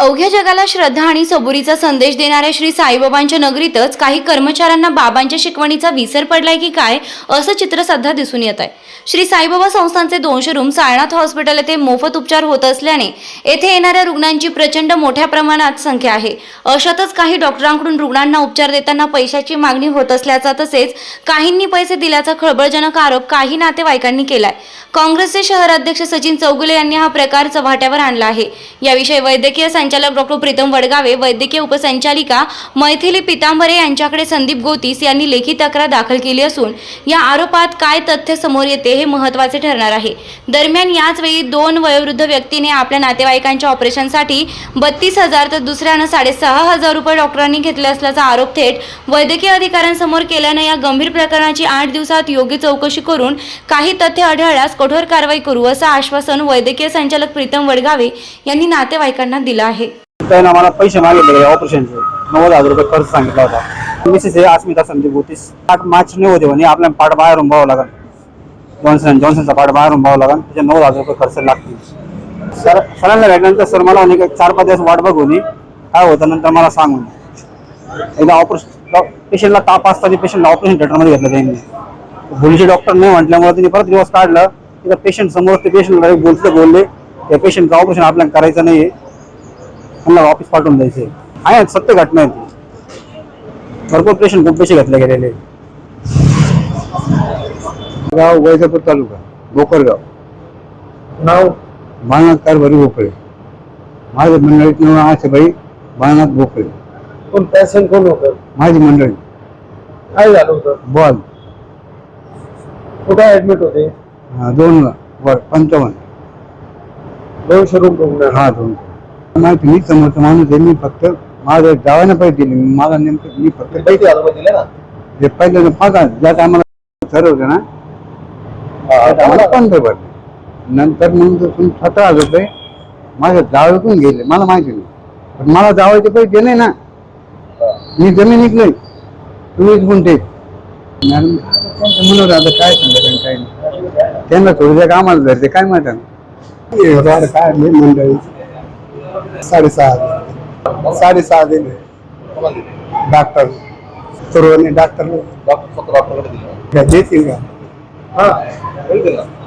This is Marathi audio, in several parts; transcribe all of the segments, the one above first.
अवघ्या जगाला श्रद्धा आणि सबुरीचा संदेश देणाऱ्या श्री साईबाबांच्या नगरीतच काही कर्मचाऱ्यांना बाबांच्या शिकवणीचा विसर पडलाय की काय असं चित्र सध्या दिसून येत आहे श्री साईबाबा संस्थांचे दोनशे रूम सायनाथ हॉस्पिटल येथे मोफत उपचार होत असल्याने येथे येणाऱ्या रुग्णांची प्रचंड मोठ्या प्रमाणात संख्या आहे. अशातच काही डॉक्टरांकडून रुग्णांना उपचार देताना पैशाची मागणी होत असल्याचा तसेच काहींनी पैसे दिल्याचा खळबळजनक आरोप काही नातेवाईकांनी केलाय. काँग्रेसचे शहराध्यक्ष सचिन चौगुले यांनी हा प्रकार चव्हाट्यावर आणला आहे. याविषयी वैद्यकीय संचालक डॉक्टर प्रीतम वडगावे वैद्यकीय उपसंचालिका मैथिली पितांबरे यांच्याकडे संदीप गोतीस यांनी लेखी तक्रार दाखल केली असून या आरोपात काय तथ्य समोर येते हे महत्त्वाचे ठरणार आहे. दरम्यान याच वेळी दोन वयोवृद्ध व्यक्तीने आपल्या नातेवाईकांच्या ऑपरेशनसाठी बत्तीस हजार तर दुसऱ्यानं साडेसहा हजार रुपये डॉक्टरांनी घेतले असल्याचा आरोप थेट वैद्यकीय अधिकाऱ्यांसमोर केल्यानं या गंभीर प्रकरणाची आठ दिवसात योग्य चौकशी करून काही तथ्य आढळल्यास कठोर कारवाई करू असं आश्वासन वैद्यकीय संचालक प्रीतम वडगावे यांनी नातेवाईकांना दिलं आहे. त्यानं आम्हाला पैसे मागितले ऑपरेशनचे. नव्वद हजार रुपये खर्च सांगितला होता. मिसेस हे अस्मिता संदीप होतीस पाठ मार्च नाही होते म्हणे आपल्याला पाठ बाहेरून भावं लागेल. जॉन्सन जॉन्सनचा पाठ बाहेरून भावं लागेल. त्याचे नव्वद हजार रुपये खर्च लागतील. सर सरांना भेटल्यानंतर सर मला म्हणे चार पाच दिवस वाट बघू म्हणे. काय होतं नंतर मला सांग एकदा ऑपरेशन पेशंटला ताप असताना पेशंटला ऑपरेशन थिएटरमध्ये घेतलं त्यांनी. भुलीचे डॉक्टर नाही म्हटल्यामुळे त्यांनी परत दिवस काढलं. तिथं पेशंट समोर ते पेशंट बोलते बोलले त्या पेशंटचं ऑपरेशन आपल्याला करायचं नाही त्यांना वापस पाठवून द्यायचे आहे सत्य घटना आहे ती भरपूर पेशंट खूप पैसे घेतले गेलेले गाव वैजापूर तालुका भोकरगाव नाव बाळनाथ कारभारी भोकळे मंडळीत नाव आशेबाई बाळनाथ भोकळे कोण पॅशन कोण होतं? माझी मंडळी। काय झालं होतं? बॉल। कुठे ऍडमिट होते? हा, दोन वर पंचावन्न. दोनशे रुग्ण हा दोन माहिती मी समोरचा माणूस आहे मी फक्त माझ्या गावाने दिले मला नेमकं मी फक्त पैसे दिले ना? ज्या टायमाला ठरवलं ना त्या टायमाला पंधरा भरले. नंतर मग तुम्ही सतरा हजार रुपये माझ्या जावेतून गेले मला माहिती नाही. पण मला जावायचे पैसे नाही ना मी जमीन विकलंय तुम्हीच गुंठे. मॅडम त्यांचं म्हणून आता काय सांगत काय नाही. त्यांना थोडं कामाला धरते काय काय मी मंडळी साडेसहा साडेसहा दिले. डॉक्टर. सुरुवाती डॉक्टर देतील का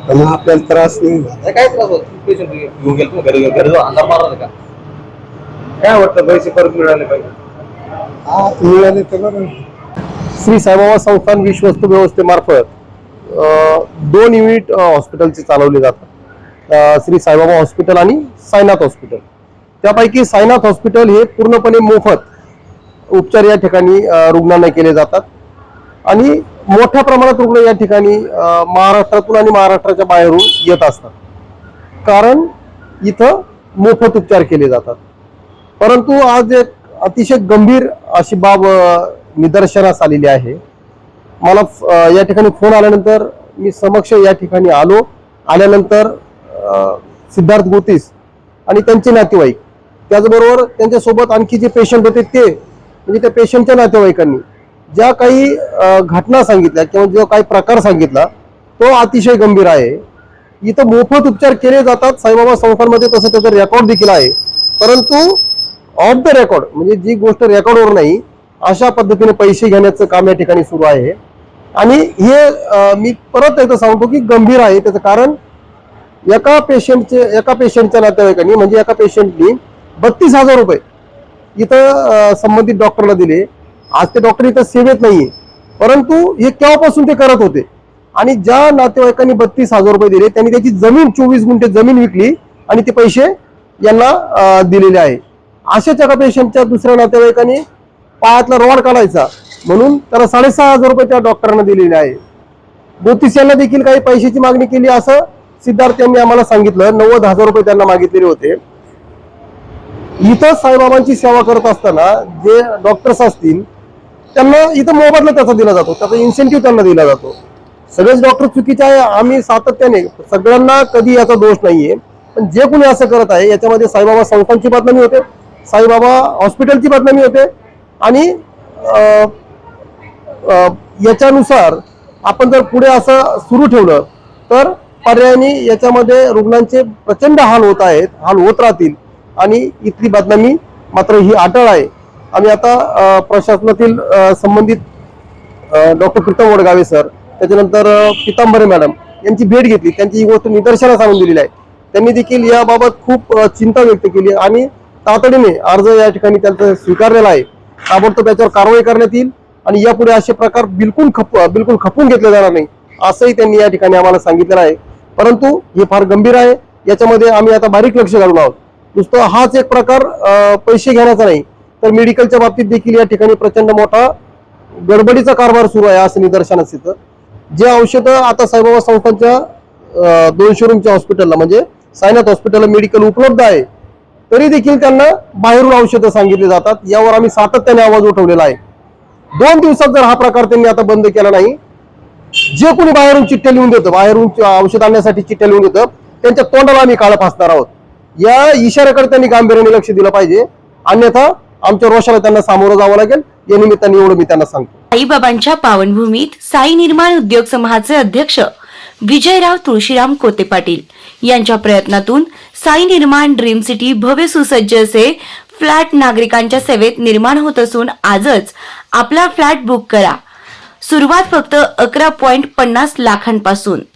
पण आपल्याला त्रास नाही झाला. काय त्रास होत? पेशंट घेऊन गेलो. तुम्ही घरी घरी जाऊन अंधार मारला का? काय वाटतं पैसे परत मिळाले पाहिजे? हा मिळाले तर बरं. श्री साईबाबा संस्थान विश्वस्त व्यवस्थेमार्फत दोन युनिट हॉस्पिटलचे चालवले जातात. श्री साईबाबा हॉस्पिटल आणि साईनाथ हॉस्पिटल त्यापैकी साईनाथ हॉस्पिटल हे पूर्णपणे मोफत उपचार या ठिकाणी रुग्णांना केले जातात. आणि मोठ्या प्रमाणात रुग्ण या ठिकाणी महाराष्ट्रातून आणि महाराष्ट्राच्या बाहेरून येत असतात. कारण इथं मोफत उपचार केले जातात. परंतु आज एक अतिशय गंभीर अशी बाब निदर्शनास आलेली आहे. मला या ठिकाणी फोन आल्यानंतर मी समक्ष या ठिकाणी आलो. आल्यानंतर सिद्धार्थ गोतीस आणि त्यांचे नातेवाईक त्याचबरोबर त्यांच्यासोबत आणखी जे पेशंट होते ते म्हणजे त्या पेशंटच्या नातेवाईकांनी ज्या काही घटना सांगितल्या किंवा जो काही प्रकार सांगितला तो अतिशय गंभीर आहे. इथं मोफत उपचार केले जातात साईबाबा संस्थांमध्ये तसं त्याचं रेकॉर्ड देखील आहे. परंतु ऑफ द रेकॉर्ड म्हणजे जी गोष्ट रेकॉर्डवर नाही अशा पद्धतीने पैसे घेण्याचं काम या ठिकाणी सुरू आहे. आणि हे मी परत एकदा सांगतो की गंभीर आहे. त्याचं कारण एका पेशंटचे एका पेशंटच्या नातेवाईकांनी म्हणजे एका पेशंटनी बत्तीस हजार रुपये. इथं संबंधित डॉक्टरला दिले. आज ते डॉक्टर इथं सेवेत नाहीये. परंतु हे केव्हापासून ते करत होते? आणि ज्या नातेवाईकांनी बत्तीस हजार रुपये दिले त्यांनी त्याची जमीन चोवीस गुंठे जमीन विकली आणि ते पैसे यांना दिलेले आहे. अशाच एका पेशंटच्या दुसऱ्या नातेवाईकांनी पायातला रॉड काढायचा. म्हणून त्याला साडेसहा हजार रुपये त्या डॉक्टरांना दिलेले आहे. ज्योतिष यांना देखील काही पैशाची मागणी केली असं सिद्धार्थ यांनी आम्हाला सांगितलं. नव्वद हजार रुपये त्यांना मागितलेले होते. इथं साईबाबांची सेवा करत असताना जे डॉक्टर्स असतील त्यांना इथं मोबदला त्याचा दिला जातो. त्याचा इन्सेंटिव्ह त्यांना दिला जातो. सगळेच डॉक्टर चुकीचे आहे. आम्ही सातत्याने सगळ्यांना कधी याचा दोष नाहीये. पण जे कोणी असं करत आहे याच्यामध्ये साईबाबा संस्थांची बदनामी होते साईबाबा हॉस्पिटलची बदनामी होते आणि याच्यानुसार आपण जर पुढे असं सुरू ठेवलं तर पर्यायाने याच्यामध्ये रुग्णांचे प्रचंड हाल होत आहेत हाल होत राहतील. आणि इथली बदनामी मात्र ही अटळ आहे. आम्ही आता प्रशासनातील संबंधित डॉक्टर प्रीतम वडगावे सर त्याच्यानंतर पितांबरे मॅडम यांची भेट घेतली. त्यांची ही गोष्ट निदर्शनास आणून दिलेली आहे. त्यांनी देखील याबाबत खूप चिंता व्यक्त केली आणि तातडीने अर्ज या ठिकाणी त्यांचा स्वीकारलेला आहे. ताबडतोब याच्यावर कारवाई करण्यात येईल आणि यापुढे असे प्रकार बिलकुल खप बिलकुल खपून घेतले जाणार नाही असंही त्यांनी या ठिकाणी आम्हाला सांगितलेलं आहे. परंतु हे फार गंभीर आहे. याच्यामध्ये आम्ही आता बारीक लक्ष घालून आहोत. नुसतं हाच एक प्रकार पैसे घेण्याचा नाही. तर मेडिकलच्या बाबतीत देखील या ठिकाणी प्रचंड मोठा गडबडीचा कारभार सुरू आहे असं निदर्शनास येतं. जे औषधं आता साईबाबा संस्थांच्या दोनशे रूमच्या हॉस्पिटलला म्हणजे सायनाथ हॉस्पिटलला मेडिकल उपलब्ध आहे तरी देखील त्यांना बाहेरून औषधं सांगितली जातात. यावर आम्ही सातत्याने आवाज उठवलेला आहे. दोन दिवसात जर हा प्रकार त्यांनी आता बंद केला नाही जे कोणी बाहेरून चिठ्ठ्या लिहून देतं बाहेरून औषध आणण्यासाठी चिठ्ठ्या लिहून देतं त्यांच्या तोंडाला आम्ही काळ फासणार आहोत. या इशाऱ्याकडे त्यांनी गांभीर्याने लक्ष दिलं पाहिजे. अन्यथा आमच्या रोषाला त्यांना सामोरं जावं लागेल. या निमित्ताने एवढं मी त्यांना सांगतो. साईबाबांच्या पावनभूमीत साई निर्माण उद्योग समूहाचे अध्यक्ष विजयराव तुळशीराम कोते पाटील यांच्या प्रयत्नातून साई निर्माण ड्रीम सिटी भव्य सुसज्ज असे फ्लॅट नागरिकांच्या सेवेत निर्माण होत असून आजच आपला फ्लॅट बुक करा. सुरुवात फक्त अकरा पॉइंट पन्नास लाखांपासून.